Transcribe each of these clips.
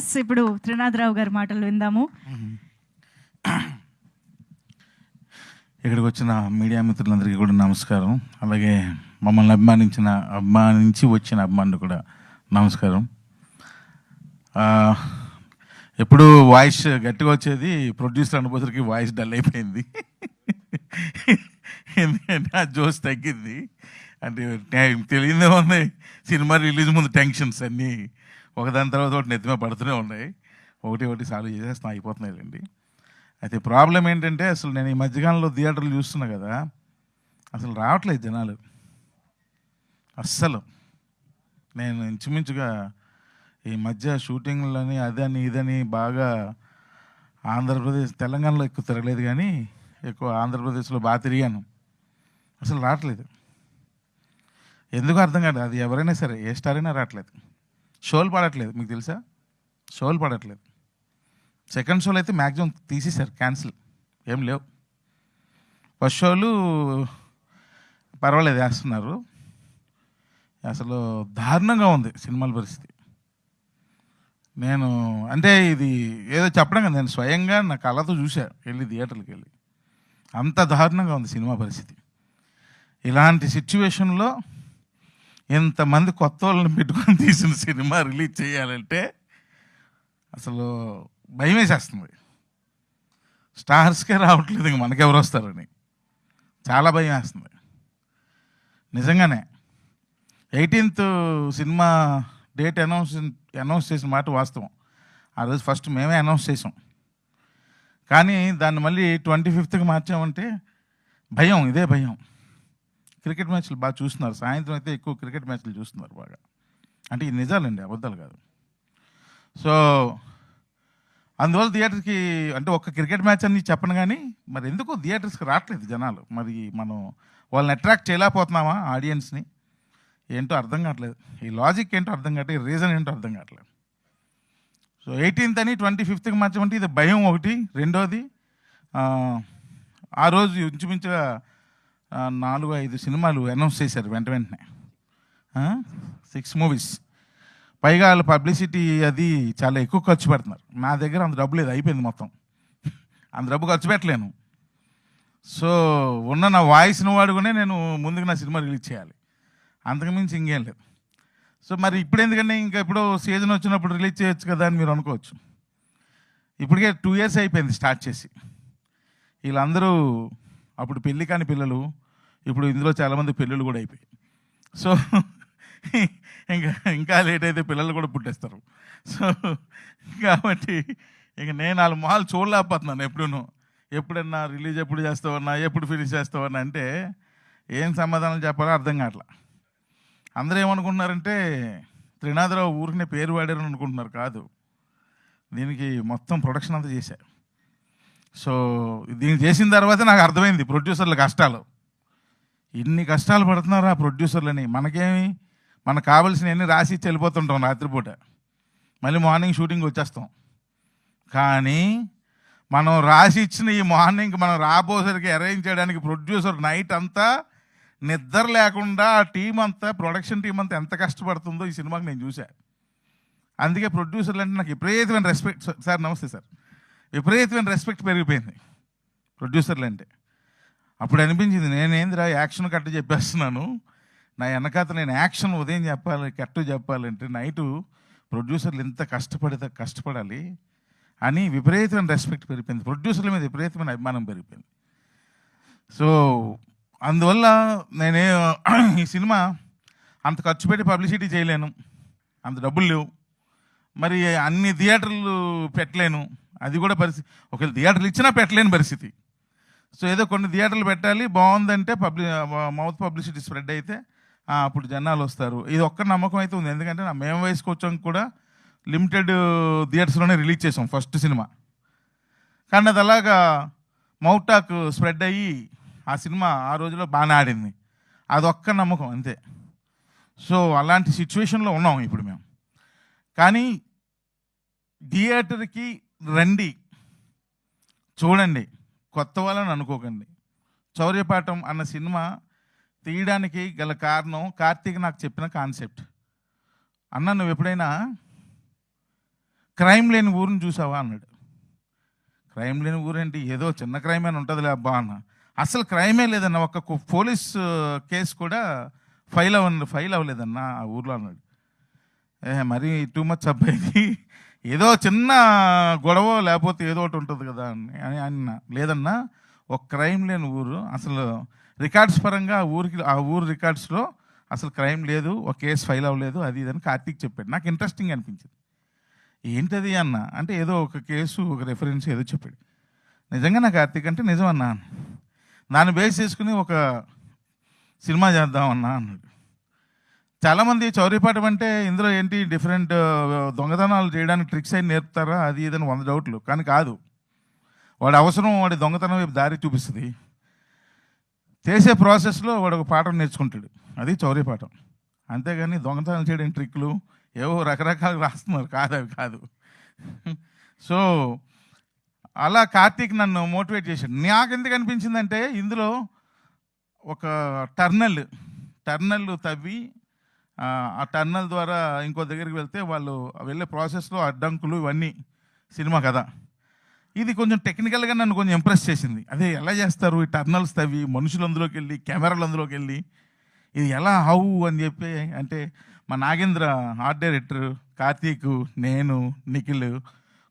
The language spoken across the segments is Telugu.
ఎస్ ఇప్పుడు త్రినాథరావు గారి మాటలు విందాము. ఇక్కడికి వచ్చిన మీడియా మిత్రులందరికీ కూడా నమస్కారం. అలాగే మమ్మల్ని అభిమానించిన అభిమానించి వచ్చిన అభిమానులు కూడా నమస్కారం. ఎప్పుడు వాయిస్ గట్టిగా వచ్చేది ప్రొడ్యూసర్ అనుభూతికి వాయిస్ డల్ అయిపోయింది. ఎందుకంటే ఆ జోస్ తగ్గింది. అంటే తెలియదే ఉంది. సినిమా రిలీజ్ ముందు టెన్షన్స్ అన్నీ ఒకదాని తర్వాత ఒకటి నెత్తిమే పడుతూనే ఉన్నాయి. ఒకటి ఒకటి సాల్వ్ చేసేస్తాను అయిపోతున్నాయండి అయితే ప్రాబ్లం ఏంటంటే అసలు నేను ఈ మధ్యకాలంలో థియేటర్లు చూస్తున్నా కదా అసలు రావట్లేదు జనాలు. అస్సలు. నేను ఇంచుమించుగా ఈ మధ్య షూటింగ్లని అదని ఇదని బాగా ఆంధ్రప్రదేశ్ తెలంగాణలో ఎక్కువ తిరగలేదు కానీ ఎక్కువ ఆంధ్రప్రదేశ్లో బాగా తిరిగాను. అసలు రావట్లేదు. ఎందుకు అర్థం కాదు అది ఎవరైనా సరే ఏ స్టార్ అయినా రావట్లేదు. షోలు పడట్లేదు మీకు తెలుసా? షోలు పడట్లేదు. సెకండ్ షోలు అయితే మ్యాక్సిమం తీసేశారు క్యాన్సిల్. ఏం లేవు. ఫస్ట్ షోలు పర్వాలేదు వేస్తున్నారు. అసలు దారుణంగా ఉంది సినిమాల పరిస్థితి. నేను అంటే ఇది ఏదో చెప్పడం కదా నేను స్వయంగా నా కళతో చూసా వెళ్ళి థియేటర్కి వెళ్ళి. అంత దారుణంగా ఉంది సినిమా పరిస్థితి. ఇలాంటి సిచ్యువేషన్లో ఇంతమంది కొత్త వాళ్ళని పెట్టుకొని తీసిన సినిమా రిలీజ్ చేయాలంటే అసలు భయం వేసేస్తుంది. స్టార్స్కే రావట్లేదు ఇంక మనకెవరు వస్తారని. చాలా భయం వేస్తుంది. నిజంగానే eighteenth cinema date announce announce చేసిన మాట వాస్తవం. ఆ రోజు ఫస్ట్ మేమే అనౌన్స్ చేసాం. కానీ దాన్ని మళ్ళీ ట్వంటీ ఫిఫ్త్కి మార్చామంటే భయం ఇదే భయం. క్రికెట్ మ్యాచ్లు బాగా చూస్తున్నారు. సాయంత్రం అయితే ఎక్కువ క్రికెట్ మ్యాచ్లు చూస్తున్నారు బాగా. అంటే ఇది నిజాలండి అబద్ధాలు కాదు. సో అందువల్ల థియేటర్కి అంటే ఒక్క క్రికెట్ మ్యాచ్ అని చెప్పను కానీ మరి ఎందుకు థియేటర్స్కి రావట్లేదు జనాలు. మరి మనం వాళ్ళని అట్రాక్ట్ చేయలేకపోతున్నామా ఆడియన్స్ని? ఏంటో అర్థం కావట్లేదు. ఈ లాజిక్ ఏంటో అర్థం కావట్లేదు రీజన్ ఏంటో అర్థం కావట్లేదు. సో ఎయిటీన్త్ అని ట్వంటీ ఫిఫ్త్కి మార్చమంటే ఇది భయం ఒకటి. రెండోది ఆ, రోజు ఇంచుమించుగా నాలుగు ఐదు సినిమాలు అనౌన్స్ చేశారు వెంట వెంటనే. సిక్స్ మూవీస్ పైగా వాళ్ళ పబ్లిసిటీ అది చాలా ఎక్కువ ఖర్చు పెడుతున్నారు. నా దగ్గర అంత డబ్బు లేదు అయిపోయింది మొత్తం. అంత డబ్బు ఖర్చు పెట్టలేను. సో ఉన్న నా వాయిస్ని వాడుకునే నేను ముందుకు నా సినిమా రిలీజ్ చేయాలి. అంతకుమించి ఇంకేం లేదు. సో మరి ఇప్పుడు ఎందుకంటే ఇంకా ఇప్పుడు సీజన్ వచ్చినప్పుడు రిలీజ్ చేయొచ్చు కదా అని మీరు అనుకోవచ్చు. ఇప్పటికే టూ ఇయర్స్ అయిపోయింది స్టార్ట్ చేసి. వీళ్ళందరూ అప్పుడు పెళ్ళి కాని పిల్లలు ఇప్పుడు ఇందులో చాలామంది పెళ్ళిళ్ళు కూడా అయిపోయాయి. సో ఇంకా ఇంకా లేట్ అయితే పిల్లలు కూడా పుట్టేస్తారు. సో కాబట్టి ఇక నేను వాళ్ళ మొహాలు చూడలేకపోతున్నాను ఎప్పుడూనూ. ఎప్పుడన్నా రిలీజ్ ఎప్పుడు చేస్తావన్నా ఎప్పుడు ఫినిష్ చేస్తావన్నా అంటే ఏం సమాధానం చెప్పాలో అర్థం కావట్లా. అందరూ ఏమనుకుంటున్నారంటే త్రినాథరావు ఊరికనే పేరు వాడారని అనుకుంటున్నారు కాదు. దీనికి మొత్తం ప్రొడక్షన్ అంతా చేశారు. సో దీన్ని చేసిన తర్వాత నాకు అర్థమైంది ప్రొడ్యూసర్ల కష్టాలు. ఇన్ని కష్టాలు పడుతున్నారు ఆ ప్రొడ్యూసర్లని. మనకేమి మనకు కావలసిన ఎన్ని రాసి వెళ్ళిపోతుంటాం రాత్రిపూట. మళ్ళీ మార్నింగ్ షూటింగ్ వచ్చేస్తాం. కానీ మనం రాసి ఇచ్చిన ఈ మార్నింగ్ మనం రాబోసరికి అరేంజ్ చేయడానికి ప్రొడ్యూసర్ నైట్ అంతా నిద్ర లేకుండా ఆ టీం అంతా ప్రొడక్షన్ టీం అంతా ఎంత కష్టపడుతుందో ఈ సినిమాకి నేను చూశాను అందుకే ప్రొడ్యూసర్లు అంటే నాకు విపరీతమైన రెస్పెక్ట్. సార్ నమస్తే సార్. విపరీతమైన రెస్పెక్ట్ పెరిగిపోయింది. ప్రొడ్యూసర్లు అంటే అప్పుడు అనిపించింది నేనేందిరా యాక్షన్ కట్ట చెప్పేస్తున్నాను. నా వెనకాత నేను యాక్షన్ ఉదయం చెప్పాలి కట్టు చెప్పాలంటే నైటు ప్రొడ్యూసర్లు ఎంత కష్టపడితే కష్టపడాలి అని విపరీతమైన రెస్పెక్ట్ పెరిగిపోయింది. ప్రొడ్యూసర్ల మీద విపరీతమైన అభిమానం పెరిగిపోయింది. సో అందువల్ల నేనే ఈ సినిమా అంత ఖర్చు పెట్టి పబ్లిసిటీ చేయలేను. అంత డబ్బులు లేవు. మరి అన్ని థియేటర్లు పెట్టలేను. అది కూడా పరిస్థితి. ఒకవేళ థియేటర్లు ఇచ్చినా పెట్టలేని పరిస్థితి. సో ఏదో కొన్ని థియేటర్లు పెట్టాలి. బాగుందంటే పబ్లి మౌత్ పబ్లిసిటీ స్ప్రెడ్ అయితే అప్పుడు జనాలు వస్తారు. ఇది ఒక్క నమ్మకం అయితే ఉంది. ఎందుకంటే నా మేము వయసుకు వచ్చాం కూడా లిమిటెడ్ థియేటర్స్లోనే రిలీజ్ చేసాం ఫస్ట్ సినిమా. కానీ అది అలాగా మౌటాక్ టాక్ స్ప్రెడ్ అయ్యి ఆ సినిమా ఆ రోజులో బాగానే ఆడింది. అదొక్క నమ్మకం అంతే. సో అలాంటి సిచ్యువేషన్లో ఉన్నాం ఇప్పుడు మేము. కానీ థియేటర్కి రండి. చూడండి. కొత్త వాళ్ళని అనుకోకండి. చౌర్యపాఠం అన్న సినిమా తీయడానికి గల కారణం కార్తీక్ నాకు చెప్పిన కాన్సెప్ట్. అన్న నువ్వు ఎప్పుడైనా క్రైమ్ లేని ఊరిని చూసావా? అన్నాడు. క్రైమ్ లేని ఊరేంటి? ఏదో చిన్న క్రైమ్ అని ఉంటుందిలే అబ్బా అన్న. అసలు క్రైమే లేదన్న ఒక పోలీస్ కేసు కూడా ఫైల్ అవ్వ ఫైల్ అవ్వలేదన్న ఆ ఊర్లో అన్నాడు. ఏ మరీ టూ మచ్ అబ్బాయికి ఏదో చిన్న గొడవ లేకపోతే ఏదో ఒకటి ఉంటుంది కదా అని అన్న. లేదన్నా ఒక క్రైమ్ లేని ఊరు. అసలు రికార్డ్స్ పరంగా ఆ ఊరికి ఆ ఊరు రికార్డ్స్లో అసలు క్రైమ్ లేదు ఒక కేసు ఫైల్ అవ్వలేదు అది ఇది అని కార్తీక్ చెప్పాడు. నాకు ఇంట్రెస్టింగ్ అనిపించింది. ఏంటది అన్న? అంటే ఏదో ఒక కేసు ఒక రెఫరెన్స్ ఏదో చెప్పాడు. నిజంగా నాకు కార్తీక్ అంటే నిజం అన్నా దాన్ని బేస్ చేసుకుని ఒక సినిమా చేద్దాం అన్నా అన్నాడు. చాలామంది చౌరీపాఠం అంటే ఇందులో ఏంటి డిఫరెంట్ దొంగతనాలు చేయడానికి ట్రిక్స్ అయి నేర్పుతారా? అది ఏదైనా వంద డౌట్లు. కానీ కాదు. వాడి అవసరం వాడి దొంగతనం వైపు దారి చూపిస్తుంది. చేసే ప్రాసెస్లో వాడు ఒక పాఠం నేర్చుకుంటాడు. అది చౌరీ పాఠం అంతేగాని దొంగతనం చేయడానికి ట్రిక్లు ఏవో రకరకాలు రాస్తున్నారు. కాదు అవి కాదు. సో అలా కార్తీక్ నన్ను మోటివేట్ చేశాడు. నాకు ఎందుకు అనిపించిందంటే ఇందులో ఒక టర్నల్ టర్నల్ తవ్వి ఆ, టర్నల్ ద్వారా ఇంకో దగ్గరికి వెళ్తే వాళ్ళు వెళ్ళే ప్రాసెస్లో అడ్డంకులు ఇవన్నీ సినిమా కదా ఇది కొంచెం టెక్నికల్గా నన్ను కొంచెం ఇంప్రెస్ చేసింది. అదే ఎలా చేస్తారు ఈ టర్నల్స్ తవ్వి మనుషులు అందులోకి వెళ్ళి కెమెరాలు అందులోకి వెళ్ళి. ఇది ఎలా హౌ అని చెప్పి అంటే మా నాగేంద్ర ఆర్ట్ డైరెక్టర్ కార్తీక్ నేను నిఖిల్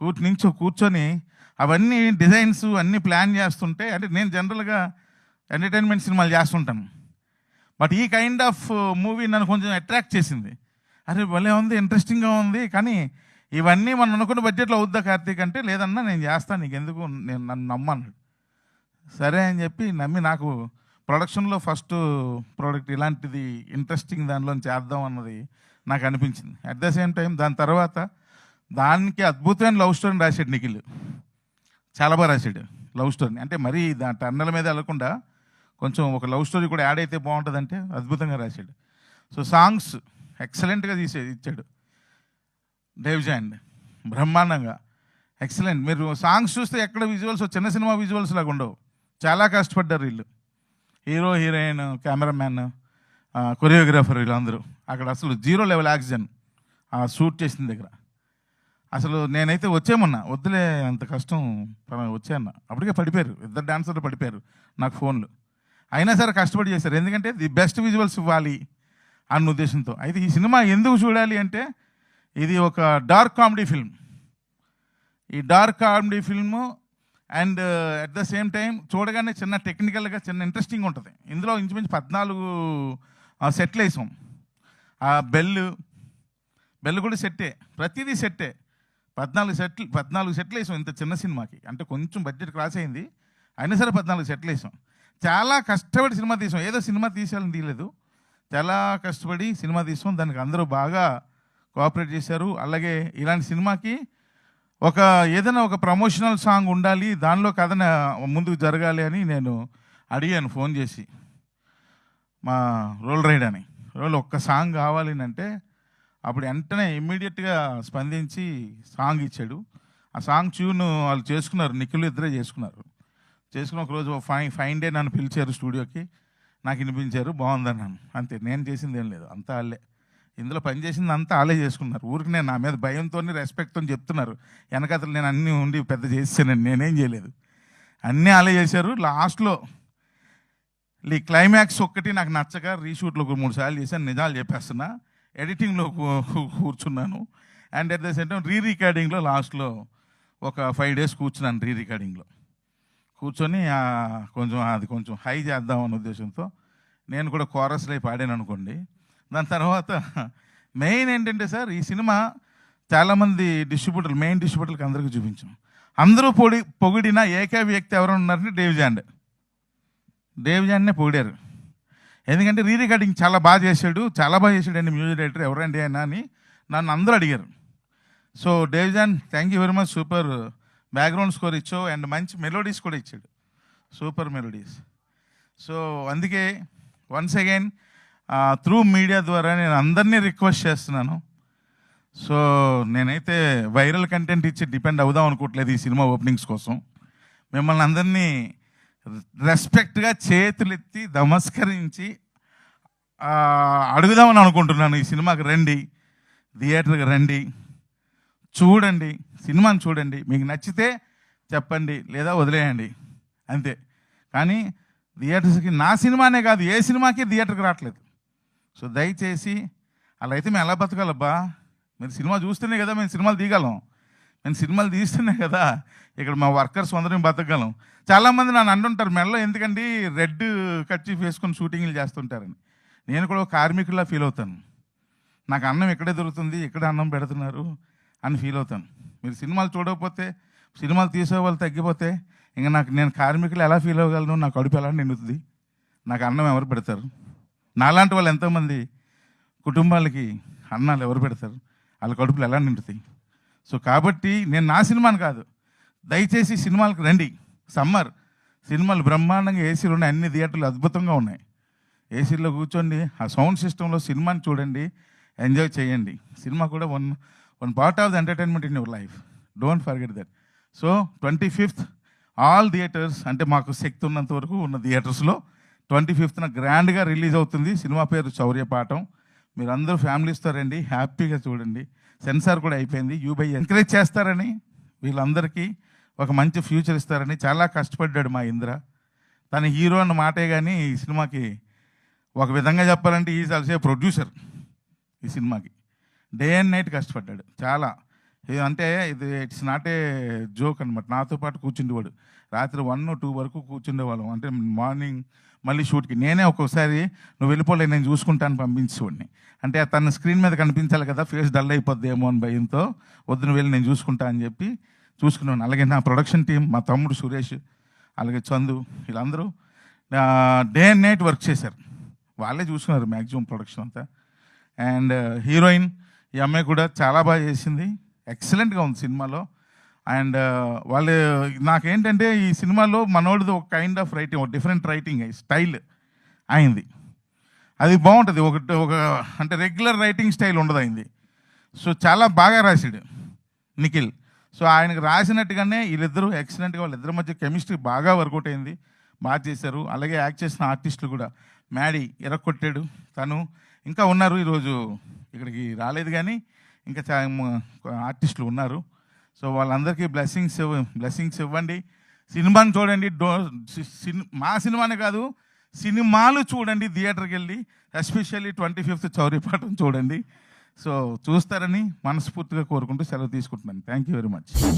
కూర్చు నించో కూర్చొని అవన్నీ డిజైన్స్ అన్నీ ప్లాన్ చేస్తుంటే అంటే నేను జనరల్గా ఎంటర్టైన్మెంట్ సినిమాలు చేస్తుంటాను. బట్ ఈ కైండ్ ఆఫ్ మూవీ నన్ను కొంచెం అట్రాక్ట్ చేసింది. అరే భలే ఉంది ఇంట్రెస్టింగ్గా ఉంది. కానీ ఇవన్నీ మనం అనుకున్న బడ్జెట్లో అవుద్దా కార్తీక్ అంటే లేదన్నా నేను చేస్తాను నీకు ఎందుకు నేను నన్ను నమ్మన్నాడు సరే అని చెప్పి నమ్మి నాకు ప్రొడక్షన్లో ఫస్ట్ ప్రోడక్ట్ ఇలాంటిది ఇంట్రెస్టింగ్ దానిలో చేద్దాం అన్నది నాకు అనిపించింది. అట్ ద సేమ్ టైం దాని తర్వాత దానికి అద్భుతమైన లవ్ స్టోరీని రాశాడు నిఖిల్. చాలా బాగా రాశాడు. లవ్ స్టోరీని అంటే మరీ దా టన్నెల మీద వెళ్ళకుండా కొంచెం ఒక లవ్ స్టోరీ కూడా యాడ్ అయితే బాగుంటుందంటే అద్భుతంగా రాశాడు. సో సాంగ్స్ ఎక్సలెంట్గా తీసే ఇచ్చాడు. డేవ్జాండ్ బ్రహ్మాండంగా. ఎక్సలెంట్. మీరు సాంగ్స్ చూస్తే ఎక్కడ విజువల్స్ చిన్న సినిమా విజువల్స్ లాగా ఉండవు. చాలా కష్టపడ్డారు వీళ్ళు. హీరో హీరోయిన్ కెమెరామ్యాన్ కొరియోగ్రాఫర్ వీళ్ళందరూ. అక్కడ అసలు జీరో లెవెల్ ఆక్సిజన్ ఆ షూట్ చేసిన దగ్గర. అసలు నేనైతే వచ్చేమన్నా వద్దులే అంత కష్టం వచ్చాయన్న అప్పటికే పడిపోయారు. ఇద్దరు డాన్సర్లు పడిపోయారు నాకు ఫోన్లు. అయినా సరే కష్టపడి చేశారు. ఎందుకంటే ది బెస్ట్ విజువల్స్ ఇవ్వాలి అన్న ఉద్దేశంతో. అయితే ఈ సినిమా ఎందుకు చూడాలి అంటే ఇది ఒక డార్క్ కామెడీ ఫిల్మ్. ఈ dark comedy film and at the same time చూడగానే చిన్న టెక్నికల్గా చిన్న ఇంట్రెస్టింగ్ ఉంటుంది. ఇందులో ఇంచుమించు పద్నాలుగు సెట్లు వేసాం. ఆ బెల్ బెల్ కూడా సెట్టే ప్రతిదీ సెట్టే పద్నాలుగు సెట్లు పద్నాలుగు సెట్లు వేసాం ఇంత చిన్న సినిమాకి. అంటే కొంచెం బడ్జెట్ క్రాస్ అయింది. అయినా సరే పద్నాలుగు సెట్లు వేసాం. చాలా కష్టపడి సినిమా తీసాం. ఏదో సినిమా తీసేయాలని తీయలేదు. చాలా కష్టపడి సినిమా తీసాం. దానికి అందరూ బాగా కోఆపరేట్ చేశారు. అలాగే ఇలాంటి సినిమాకి ఒక ఏదైనా ఒక ప్రమోషనల్ సాంగ్ ఉండాలి. దానిలో కథన ముందుకు జరగాలి అని నేను అడిగాను ఫోన్ చేసి. మా రోల్ రైడ్ అని. రోల్ ఒక్క సాంగ్ కావాలి అంటే అప్పుడు వెంటనే ఇమ్మీడియట్గా స్పందించి సాంగ్ ఇచ్చాడు. ఆ సాంగ్ ట్యూన్ వాళ్ళు చేసుకున్నారు. నిఖిల్ ఇద్దరే చేసుకున్నారు. చేసుకుని ఒకరోజు ఫైన్ ఫైన్ డే నన్ను పిలిచారు స్టూడియోకి. నాకు వినిపించారు బాగుందన్నాను అంతే నేను చేసింది ఏం లేదు. అంతా వాళ్ళే ఇందులో పని చేసింది అంతా వాళ్ళే చేసుకున్నారు. ఊరికి నేను నా మీద భయంతో రెస్పెక్ట్తో చెప్తున్నారు. వెనకతలు నేను అన్నీ ఉండి పెద్ద చేసానండి నేనేం చేయలేదు. అన్నీ వాళ్ళే చేశారు. లాస్ట్లో ఈ క్లైమాక్స్ ఒక్కటి నాకు నచ్చక రీషూట్లో ఒక మూడు సార్లు చేశాను నిజాలు చెప్పేస్తున్నా. ఎడిటింగ్లో కూర్చున్నాను. And at the same time రీ రికార్డింగ్లో లాస్ట్లో ఒక ఫైవ్ డేస్ కూర్చున్నాను రీ రికార్డింగ్లో కూర్చొని కొంచెం అది కొంచెం హై చేద్దాం అనే ఉద్దేశంతో నేను కూడా కోరస్లో పాడాను అనుకోండి. దాని తర్వాత మెయిన్ ఏంటంటే సార్ ఈ సినిమా చాలామంది డిస్ట్రిబ్యూటర్లు మెయిన్ డిస్ట్రిబ్యూటర్లకు అందరికీ చూపించాం. అందరూ పొడి పొగిడిన ఏక వ్యక్తి ఎవరు ఉన్నారంటే డేవ్ జాండ్ డేవ్ జాండ్నే పొగిడారు. ఎందుకంటే రీ రికార్డింగ్ చాలా బాగా చేశాడు చాలా బాగా చేశాడు అండి మ్యూజిక్ డైరెక్టర్ ఎవరండి అయినా అని నన్ను అందరూ అడిగారు. So Dave John thank you very much super background score ఇచ్చావు అండ్ మంచి మెలోడీస్ కూడా ఇచ్చాడు. Super melodies. సో అందుకే వన్స్ అగైన్ త్రూ మీడియా ద్వారా నేను అందరినీ రిక్వెస్ట్ చేస్తున్నాను. సో నేనైతే వైరల్ కంటెంట్ ఇచ్చి డిపెండ్ అవుదాం అనుకోవట్లేదు ఈ సినిమా ఓపెనింగ్స్ కోసం. మిమ్మల్ని అందరినీ రెస్పెక్ట్గా చేతులెత్తి నమస్కరించి అడుగుదామని అనుకుంటున్నాను ఈ సినిమాకి రండి థియేటర్కి రండి. చూడండి సినిమాని చూడండి మీకు నచ్చితే చెప్పండి లేదా వదిలేయండి అంతే. కానీ థియేటర్స్కి నా సినిమానే కాదు ఏ సినిమాకి థియేటర్కి రావట్లేదు. సో దయచేసి అలా అయితే మేము ఎలా బతకాలబ్బా? మీరు సినిమా చూస్తేనే కదా మేము సినిమాలు తీయగలం. మేము సినిమాలు తీస్తున్నాయి కదా ఇక్కడ మా వర్కర్స్ అందరం బతకగలం. చాలామంది నన్ను అంటుంటారు మెడలో ఎందుకండి రెడ్ కచ్చి వేసుకొని షూటింగ్లు చేస్తుంటారని. నేను కూడా ఒక కార్మికుల్లా ఫీల్ అవుతాను. నాకు అన్నం ఇక్కడే దొరుకుతుంది ఇక్కడ అన్నం పెడుతున్నారు? అని ఫీల్ అవుతాను. మీరు సినిమాలు చూడకపోతే సినిమాలు తీసే వాళ్ళు తగ్గిపోతే ఇంకా నాకు నేను కార్మికులు ఎలా ఫీల్ అవ్వగలను? నా కడుపు ఎలా నిండుతుంది? నాకు అన్నం ఎవరు పెడతారు? నాలాంటి వాళ్ళు ఎంతోమంది కుటుంబాలకి అన్నాలు ఎవరు పెడతారు? వాళ్ళ కడుపులు ఎలా నిండుతాయి? సో కాబట్టి నేను నా సినిమాని కాదు. దయచేసి సినిమాలకు రండి. సమ్మర్. సినిమాలు బ్రహ్మాండంగా ఏసీలు ఉన్నాయి. అన్ని థియేటర్లు అద్భుతంగా ఉన్నాయి. ఏసీలో కూర్చోండి. ఆ సౌండ్ సిస్టంలో సినిమాని చూడండి. ఎంజాయ్ చేయండి. సినిమా కూడా one one part of the entertainment in your life don't forget that so twenty fifth all theatres అంటే మాకు శక్తి ఉన్నంత వరకు ఉన్న థియేటర్స్లో ట్వంటీ ఫిఫ్త్న గ్రాండ్గా రిలీజ్ అవుతుంది సినిమా పేరు చౌర్యపాఠం మీరు అందరూ ఫ్యామిలీస్తో రండి హ్యాపీగా చూడండి. సెన్సార్ కూడా అయిపోయింది. యూబై ఎంకరేజ్ చేస్తారని వీళ్ళందరికీ ఒక మంచి ఫ్యూచర్ ఇస్తారని చాలా కష్టపడ్డాడు మా ఇంద్ర. తన హీరో అన్న మాటే కానీ ఈ సినిమాకి ఒక విధంగా చెప్పాలంటే ఈజ్ ఆల్సే ప్రొడ్యూసర్ ఈ సినిమాకి. డే అండ్ నైట్ కష్టపడ్డాడు. చాలా. అంటే ఇది ఇట్స్ నాట్ ఏ జోక్ అనమాట నాతో పాటు కూర్చుండేవాడు. రాత్రి వన్ టూ వరకు కూర్చుండేవాళ్ళం. అంటే మార్నింగ్ మళ్ళీ షూట్కి నేనే ఒక్కొక్కసారి నువ్వు వెళ్ళిపోలే నేను చూసుకుంటాను పంపించేవాడిని. అంటే తన స్క్రీన్ మీద కనిపించాలి కదా ఫేస్ డల్ అయిపోద్దేమో అని భయంతో వద్దు నువ్వు వెళ్ళి నేను చూసుకుంటా అని చెప్పి చూసుకున్నాను అలాగే నా ప్రొడక్షన్ టీం మా తమ్ముడు సురేష్ అలాగే చందు వీళ్ళందరూ డే అండ్ నైట్ వర్క్ చేశారు. వాళ్ళే చూసుకున్నారు మ్యాక్సిమం ప్రొడక్షన్ అంతా. అండ్ హీరోయిన్ uh, ఈ అమ్మాయి కూడా చాలా బాగా చేసింది. ఎక్సలెంట్గా ఉంది సినిమాలో. అండ్ వాళ్ళు నాకేంటంటే ఈ సినిమాలో మనోడిది ఒక కైండ్ ఆఫ్ రైటింగ్ ఒక డిఫరెంట్ రైటింగ్ స్టైల్ అయింది. అది బాగుంటుంది. ఒక ఒక అంటే రెగ్యులర్ రైటింగ్ స్టైల్ ఉండదు అయింది. సో చాలా బాగా రాశాడు నిఖిల్. సో ఆయనకు రాసినట్టుగానే వీళ్ళిద్దరూ ఎక్సలెంట్గా వాళ్ళిద్దరి మధ్య కెమిస్ట్రీ బాగా వర్కౌట్ అయింది. బాగా చేశారు. అలాగే యాక్ట్ చేసిన ఆర్టిస్టులు కూడా. మ్యాడీ ఎరక్కొట్టాడు తను. ఇంకా ఉన్నారు ఈరోజు ఇక్కడికి రాలేదు కానీ ఇంకా చా- ఆర్టిస్టులు ఉన్నారు. సో వాళ్ళందరికీ బ్లెస్సింగ్స్ బ్లెస్సింగ్స్ ఇవ్వండి. సినిమాని చూడండి. డో సిన్- మా సినిమానే కాదు సినిమాలు చూడండి థియేటర్కి వెళ్ళి ఎస్పెషల్లీ ట్వంటీ ఫిఫ్త్ చౌరీపాఠం చూడండి. సో చూస్తారని మనస్ఫూర్తిగా కోరుకుంటూ సెలవు తీసుకుంటున్నాను. Thank you very much